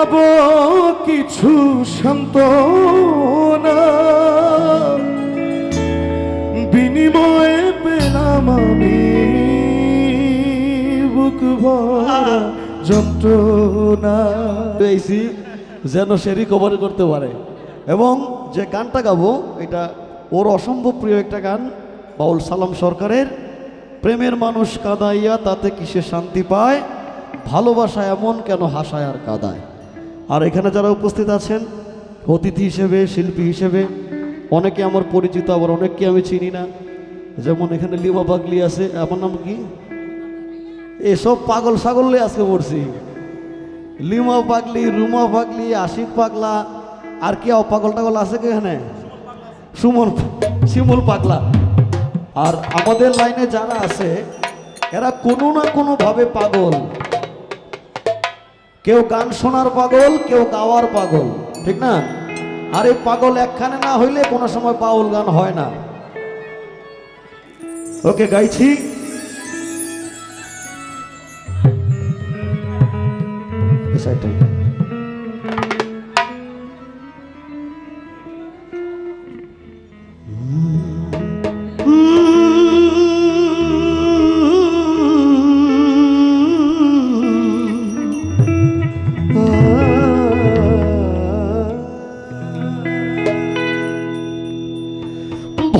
পাব কিছু শান্ত বিনিময়ে পেলাম আমি বুক যন্ত্রণা। পেয়েছি, যেন সে রিকভারি করতে পারে। এবং যে গানটা গাবো, এটা ওর অসম্ভব প্রিয় একটা গান, বাউল সালাম সরকারের। প্রেমের মানুষ কাদাইয়া তাতে কিসে শান্তি পায়, ভালোবাসা এমন কেন হাসায় আর কাদায়? আর এখানে যারা উপস্থিত আছেন, অতিথি হিসেবে, শিল্পী হিসেবে, অনেকে আমার পরিচিত, আবার অনেককে আমি চিনি না। যেমন এখানে লিমা পাগলি আছে, আমার নাম কি? এসব পাগল ছাগল আজকে পড়ছি। লিমা পাগলি, রুমা পাগলি, আশিক পাগলা, আর কি পাগল টাগল আছে কি এখানে? সুমন, শিমুল পাগলা। আর আমাদের লাইনে যারা আছে, এরা কোনো না কোনো ভাবে পাগল। কেউ গান শোনার পাগল, কেউ গাওয়ার পাগল, ঠিক না? আর এই পাগল একখানে না হইলে কোনো সময় পাগল গান হয় না। ওকে, গাইছি। সাইডটা।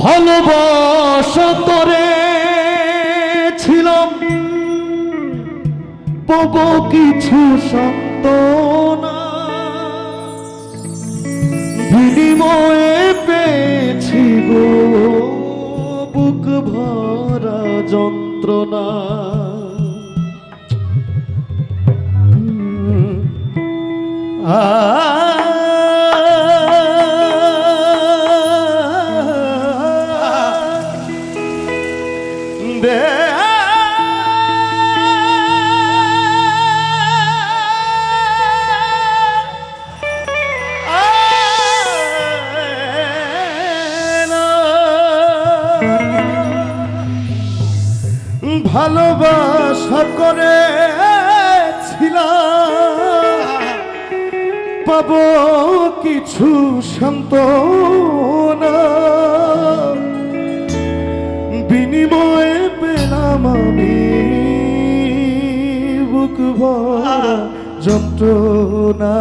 ভালোবাসা করে ছিলাম। পাব কিছু সত্য বিনিময়ে পেয়েছি গো বুক ভরা যন্ত্রণা। ভালোবাসা করে পাব কিছু শান্ত বিনিময়ে আমি বুক যন্ত্রণা।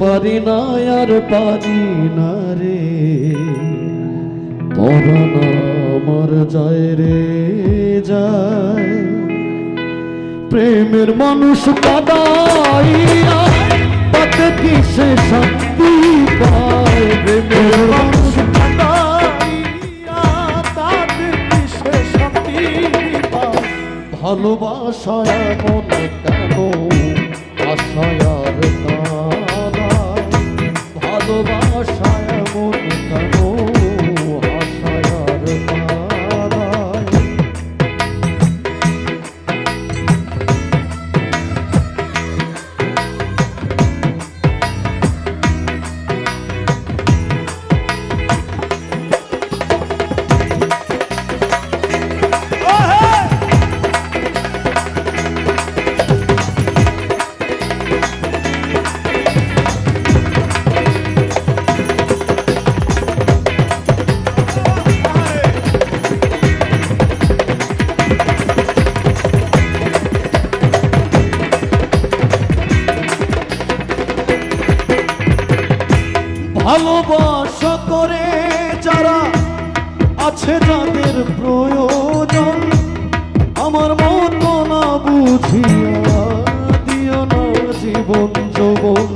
পারি না আর পারি না রে আমার যায় রে, যায়। প্রেমের মানুষ কাদাইয়া তাতে কিসে শান্তি পায়। প্রেমের মানুষ ভালোবাসা এমন কেন আশায় কানা ভালোবাসা ভালোবাসা করে যারা আছে যাদের প্রয়োজন, আমার মতো না বুঝিয়া দিও না জীবন যৌবন।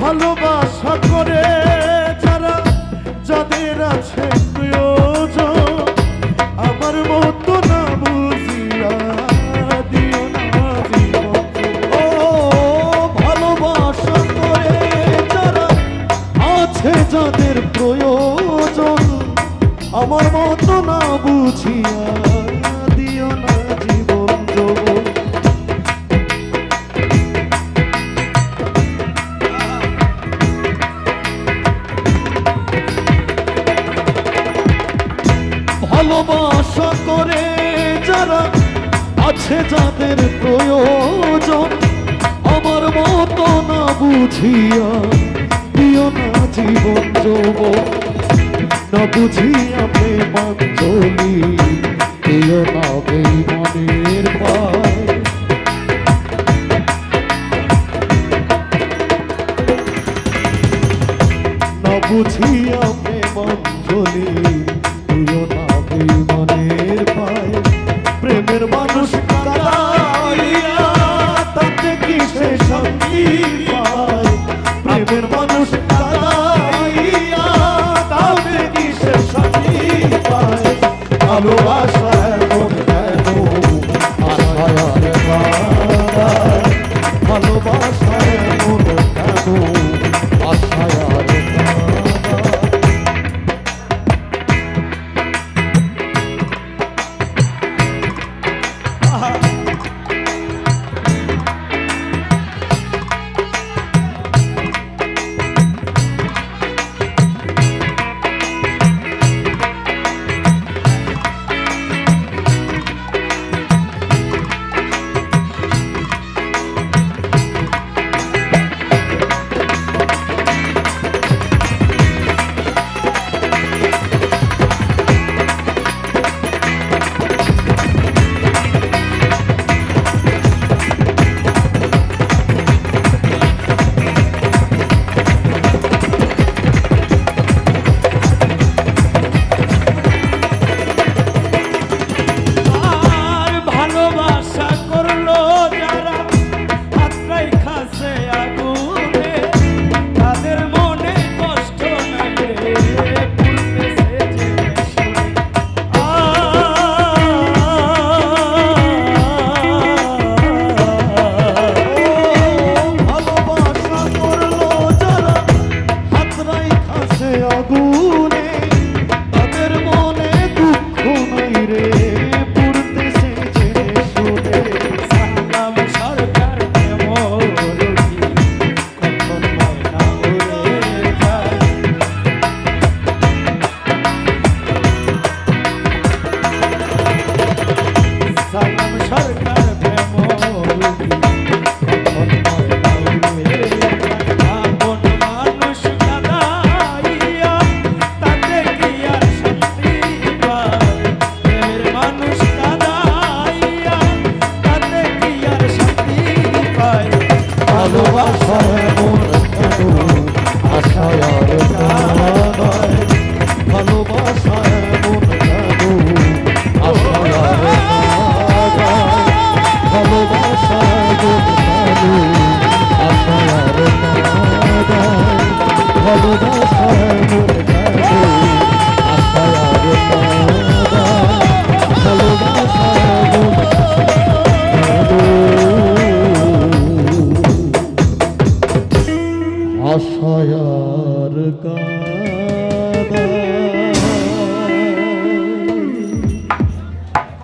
ভালোবাসা করে যারা যাদের আছে আমার মত না বুঝিয়া দিও না জীবন ভালোবাসা করে যারা আছে যাদের প্রয়োজন, আমার মত না বুঝিয়া দিও না জীবন যোগ না বুঝিয়া প্রেমাঞ্জলি প্রিয় না বেমনের পায় না বুঝিয়া প্রেমাঞ্জলি প্রিয় না বেমনের পায় প্রেমের মানুষ কারাইয়া কি সে শান্তি